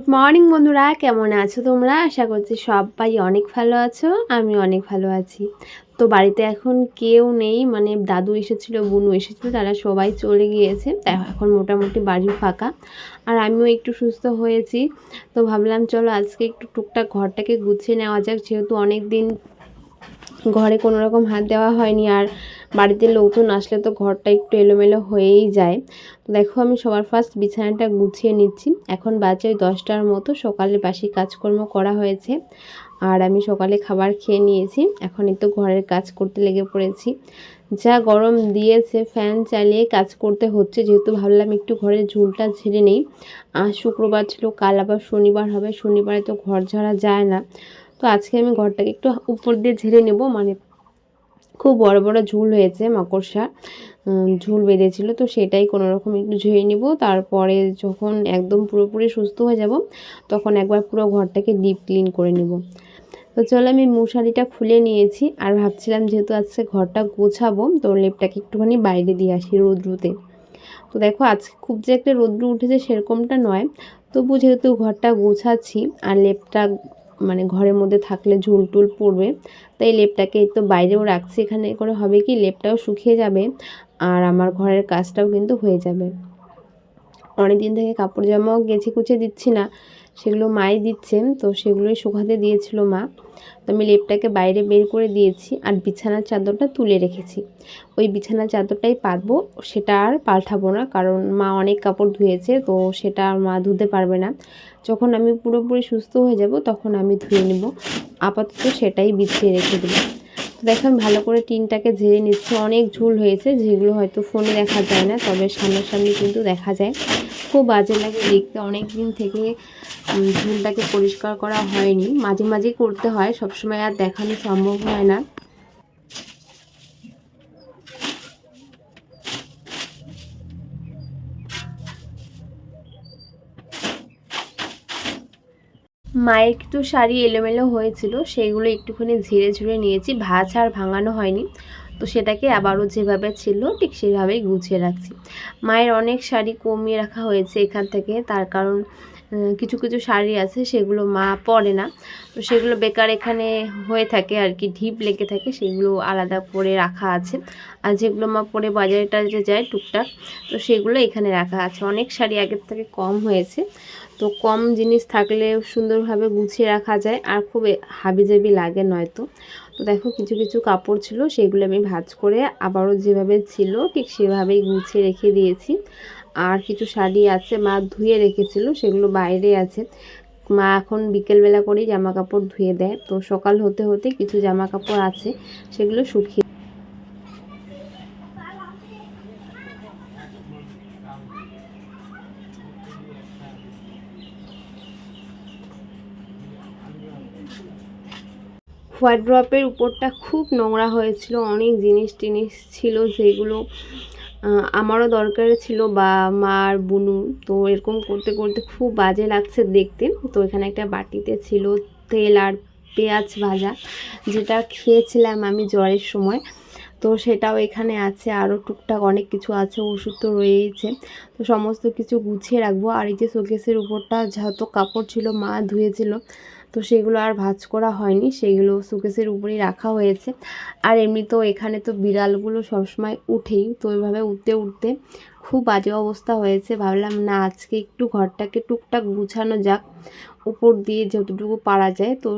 Good morning বন্ধুরা। কেমন আছো তোমরা? আশা করছি সবাই অনেক ভালো আছো আমি অনেক ভালো আছি। তো বাড়িতে এখন কেউ নেই মানে দাদু এসেছিল, বুনু এসেছিল, তারা সবাই চলে গিয়েছে। এখন মোটামুটি বাড়ি ফাঁকা। আর আমিও একটু সুস্থ হয়েছি। তো ভাবলাম, চলো আজকে একটু টুকটাক ঘরটাকে গুছিয়ে নেওয়া যাক। যেহেতু অনেক দিন ঘরে কোনো রকম হাত দেওয়া হয়নি, আর বাড়িতে লোকজন আসলে তো ঘরটা একটু এলোমেলো হয়েই যায়। দেখো আমি সবার ফার্স্ট বিছানাটা গুছিয়ে নিচ্ছি। এখন বাজে ওই দশটার মতো। সকালে বাসি কাজকর্ম করা হয়েছে। আর আমি সকালে খাবার খেয়ে নিয়েছি। এখন একটু ঘরের কাজ করতে লেগে পড়েছি। যা গরম দিয়েছে ফ্যান চালিয়ে কাজ করতে হচ্ছে। যেহেতু ভাবলাম একটু ঘরের ঝুলটা ঝেড়ে নেই। আর শুক্রবার ছিল, কাল আবার শনিবার হবে। শনিবারে তো ঘর ঝাড়া যায় না। তো আজকে আমি ঘরটাকে একটু উপর দিয়ে ঝেড়ে নেব। মানে খুব বড় বড় ঝুল হয়েছে মাকড়সা ঝুল বেঁধেছিল, তো সেটাই কোনো রকম একটু ঝেড়ে নিব। তারপরে যখন একদম পুরোপুরি সুস্থ হয়ে যাব, তখন একবার পুরো ঘরটাকে ডিপ ক্লিন করে নিব। তো চলো আমি মশারিটা খুলে নিয়েছি আর ভাবছিলাম যেহেতু আজকে ঘরটা গোছাবো, তো লেপটাকে একটুখানি বাইরে দিয়ে আসি রোদ্রুতে। তো দেখো, আজকে খুব যে একটা রোদ্রু উঠেছে সেরকমটা নয়। তবু যেহেতু ঘরটা গোছাচ্ছি আর লেপটা মানে ঘরের মধ্যে থাকলে ঝুল টুল পড়বে। তাই লেপটাকে তো বাইরেও রাখছি। এখানে করে হবে কি, লেপটাও শুকিয়ে যাবে আর আমার ঘরের কাজটাও কিন্তু হয়ে যাবে। অনেক দিন থেকে কাপড় জামাও গেছে কুচে দিচ্ছি না। সেগুলো মাই দিচ্ছে তো সেগুলোই শুকাতে দিয়েছিল মা। তো আমি লেপটাকে বাইরে বের করে দিয়েছি আর বিছানার চাদরটা তুলে রেখেছি। ওই বিছানার চাদরটাই পাতবো, সেটা আর পাল্টাবো না, কারণ মা অনেক কাপড় ধুয়েছে, তো সেটা আর মা ধুতে পারবে না। যখন আমি পুরোপুরি সুস্থ হয়ে যাব, তখন আমি ধুয়ে নেব। আপাতত সেটাই বিছিয়ে রেখে দেবো। তো দেখেন ভালো করে টিনটাকে ঝেড়ে নিচ্ছে, অনেক ঝুল হয়েছে, যেগুলো হয়তো ফোনে দেখা যায় না, তবে সামনাসামনি কিন্তু দেখা যায়। খুব বাজে লাগে দেখতে। অনেক দিন থেকে ঝুলটাকে পরিষ্কার করা হয়নি। মাঝে মাঝে করতে হয়, সবসময় আর দেখানো সম্ভব হয় না। মায়ের একটু শাড়ি এলোমেলো হয়েছিল, সেইগুলো একটুখানি ঝেড়ে ঝুড়ে নিয়েছি, ভাজ আর ভাঙানো হয়নি। তো সেটাকে আবারও যেভাবে ছিল, ঠিক সেভাবেই গুছিয়ে রাখছি। মায়ের অনেক শাড়ি কমিয়ে রাখা হয়েছে এখান থেকে, তার কারণ কিছু কিছু শাড়ি আছে সেগুলো মা পরে না। তো সেগুলো বেকার এখানে হয়ে থাকে আর কি, ঢিপ লেগে থাকে, সেগুলো আলাদা করে রাখা আছে। আর যেগুলো মা পরে বাজারে টাজারে যায় টুকটাক, তো সেগুলো এখানে রাখা আছে। অনেক শাড়ি আগের থেকে কম হয়েছে, তো কম জিনিস থাকলে সুন্দরভাবে গুছিয়ে রাখা যায়, আর খুব হাবিজাবি লাগে নয়তো। তো দেখো কিছু কিছু কাপড় ছিল, সেগুলো আমি ভাজ করে আবারও যেভাবে ছিল ঠিক সেভাবেই গুছিয়ে রেখে দিয়েছি। আর কিছু শাড়ি আছে মা ধুয়ে রেখেছিল, সেগুলো বাইরে আছে। মা এখন বিকেলবেলা করেই জামা কাপড় ধুয়ে দেয়। তো সকাল হতে হতে কিছু জামা কাপড় আছে, সেগুলো শুকিয়ে ড্রপের উপরটা খুব নোংরা হয়েছিল, অনেক জিনিস টিনিস ছিল যেগুলো আমারও দরকার ছিল, বা মার বুনু। তো এরকম করতে করতে খুব বাজে লাগছে দেখতে। তো এখানে একটা বাটিতে ছিল তেল আর পেঁয়াজ ভাজা, যেটা খেয়েছিলাম আমি জ্বরের সময়। তো সেটাও এখানে আছে, আরও টুকটাক অনেক কিছু আছে, ওষুধ তো রয়েইছে। তো সমস্ত কিছু গুছিয়ে রাখব। আর এই যে শোকেসের উপরটা যত কাপড় ছিল মা ধুয়েছিল তো সেগুলো আর ভাজ করা হয়নি, সেগুলো সুকেসের উপরেই রাখা হয়েছে। আর এমনিতেও এখানে তো বিড়ালগুলো সবসময় উঠেই, তো ওইভাবে উঠতে উঠতে খুব বাজে অবস্থা হয়েছে। ভাবলাম না, আজকে একটু ঘরটাকে টুকটাক গুছানো যাক, উপর দিয়ে যতটুকু পারা যায়, তো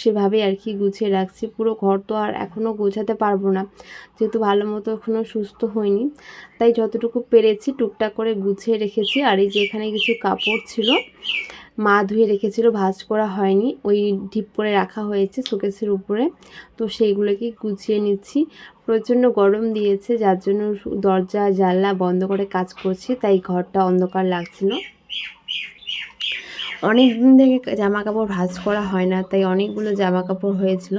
সেভাবেই আর কি গুছিয়ে রাখছি। পুরো ঘর তো আর এখনও গোছাতে পারব না, যেহেতু ভালো মতো এখনও সুস্থ হয়নি তাই যতটুকু পেরেছি টুকটাক করে গুছিয়ে রেখেছি। আর এই যে এখানে কিছু কাপড় ছিল মা ধুয়ে রেখেছিল, ভাজ করা হয়নি, ওই ডিপ করে রাখা হয়েছে শোকেসের উপরে। তো সেইগুলোকে গুছিয়ে নিচ্ছি। প্রচণ্ড গরম দিয়েছে, যার জন্য দরজা, জানলা বন্ধ করে কাজ করছি, তাই ঘরটা অন্ধকার লাগছিল। অনেক দিন থেকে জামা কাপড় ভাজ করা হয় না, তাই অনেকগুলো জামা কাপড় হয়েছিল।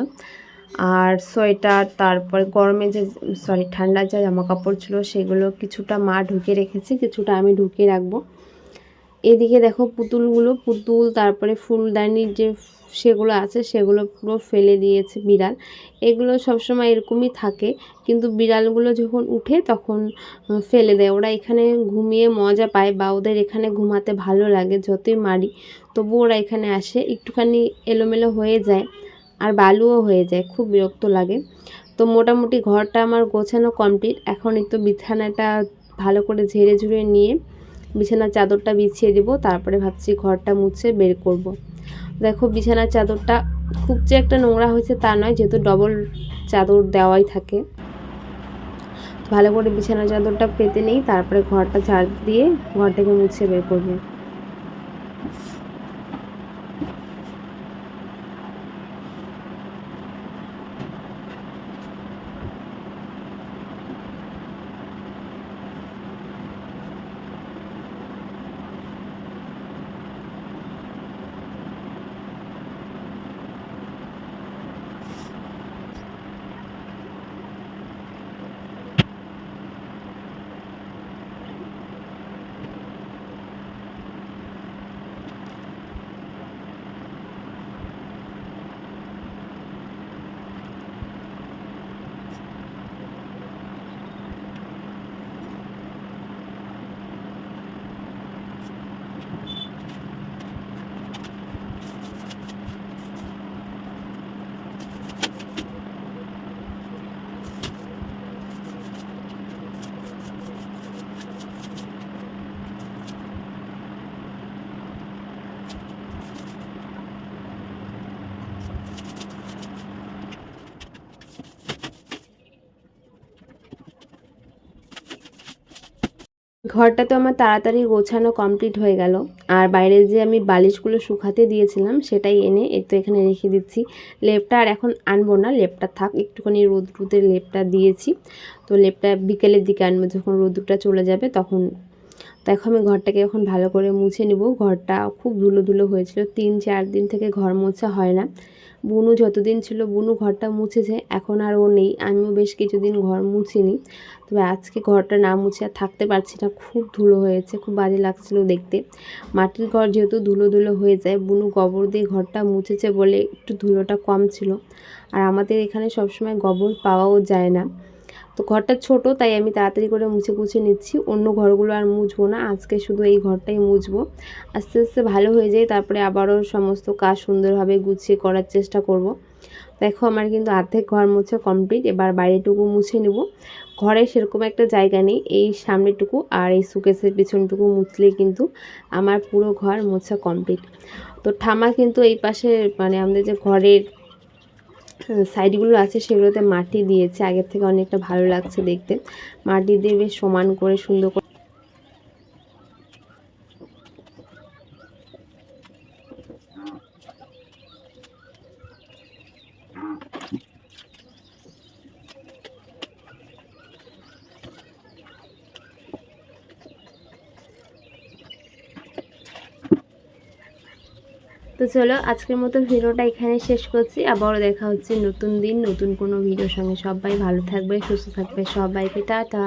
আর সোয়েটার, তারপরে গরমে যে, সরি, ঠান্ডার যা জামা কাপড় ছিল, সেগুলো কিছুটা মা ঢুকে রেখেছে, কিছুটা আমি ঢুকিয়ে রাখব। এদিকে দেখো পুতুলগুলো, পুতুল, তারপরে ফুলদানির যে সেগুলো আছে, সেগুলো পুরো ফেলে দিয়েছে বিড়াল। এগুলো সবসময় এরকমই থাকে, কিন্তু বিড়ালগুলো যখন উঠে তখন ফেলে দেয়। ওরা এখানে ঘুমিয়ে মজা পায় বা ওদের এখানে ঘুমাতে ভালো লাগে, যতই মারি তবু ওরা এখানে আসে। একটুখানি এলোমেলো হয়ে যায় আর বালুও হয়ে যায়, খুব বিরক্ত লাগে। তো মোটামুটি ঘরটা আমার গোছানো কমপ্লিট। এখন একটু বিছানাটা ভালো করে ঝেড়ে ঝুড়ে নিয়ে বিছানার চাদরটা বিছিয়ে দেবো, তারপরে ভাবছি ঘরটা মুছে বের করব। দেখো বিছানার চাদরটা খুব যে একটা নোংরা হয়েছে তা নয়, যেহেতু ডবল চাদর দেওয়াই থাকে ভালো করে বিছানার চাদরটা পেতে নেই, তারপরে ঘরটা ঝাড় দিয়ে ঘরটাকে মুছে বের করব ঘরটা তো আমার তাড়াতাড়ি গোছানো কমপ্লিট হয়ে গেল। আর বাইরে যে আমি বালিশগুলো শুকাতে দিয়েছিলাম, সেটাই এনে একটু এখানে রেখে দিচ্ছি। লেপটা আর এখন আনব না, লেপটা থাক, একটুখানি রোদ রোদের লেপটা দিয়েছি। তো লেপটা বিকেলের দিকে আনব, যখন রোদটা চলে যাবে, তখন দেখো আমি ঘরটাকে এখন ভালো করে মুছে নেব। ঘরটা খুব ধুলো ধুলো হয়েছিল। তিন, চার দিন থেকে ঘর মোছা হয় না। বুনু যতদিন ছিল বুনু ঘরটা মুছেছে, এখন আর ও নেই। আমিও বেশ কিছুদিন ঘর মুছিনি। তবে আজকে ঘরটা না মুছে আর থাকতে পারছি না। খুব ধুলো হয়েছে, খুব বাজে লাগছিল দেখতে। মাটির ঘর যেহেতু ধুলো ধুলো হয়ে যায়, বুনু গোবর দিয়ে ঘরটা মুছেছে বলে একটু ধুলোটা কম ছিল। আর আমাদের এখানে সবসময় গোবর পাওয়াও যায় না। তো ঘরটা ছোট, তাই আমি তাড়াতাড়ি করে মুছে কুছে নিচ্ছি। অন্য ঘরগুলো আর মুছবো না, আজকে শুধু এই ঘরটাই মুছবো। আস্তে আস্তে ভালো হয়ে যায়, তারপরে আবারও সমস্ত কাজ সুন্দরভাবে গুছিয়ে করার চেষ্টা করব। দেখো আমার কিন্তু অর্ধেক ঘর মুছে কমপ্লিট, এবার বাইরেটুকু মুছে নেব। ঘরে সেরকম একটা জায়গা নেই, এই সামনেটুকু আর এই সুকেসের পিছনটুকু মুছলেই কিন্তু আমার পুরো ঘর মোছা কমপ্লিট। তো ঠামা কিন্তু এই পাশে মানে আমাদের যে ঘরের সাইডগুলো আছে, সেগুলোতে মাটি দিয়েছে। আগের থেকে অনেকটা ভালো লাগছে দেখতে। মাটি দিয়ে বেশ সমান করে সুন্দর করে তো চলো আজকের মতো ভিডিওটা এখানে শেষ করছি। আবারও দেখা হচ্ছে নতুন দিন, নতুন কোনো ভিডিওর সঙ্গে। সবাই ভালো থাকবে, সুস্থ থাকবে। সবাইকে টাটা।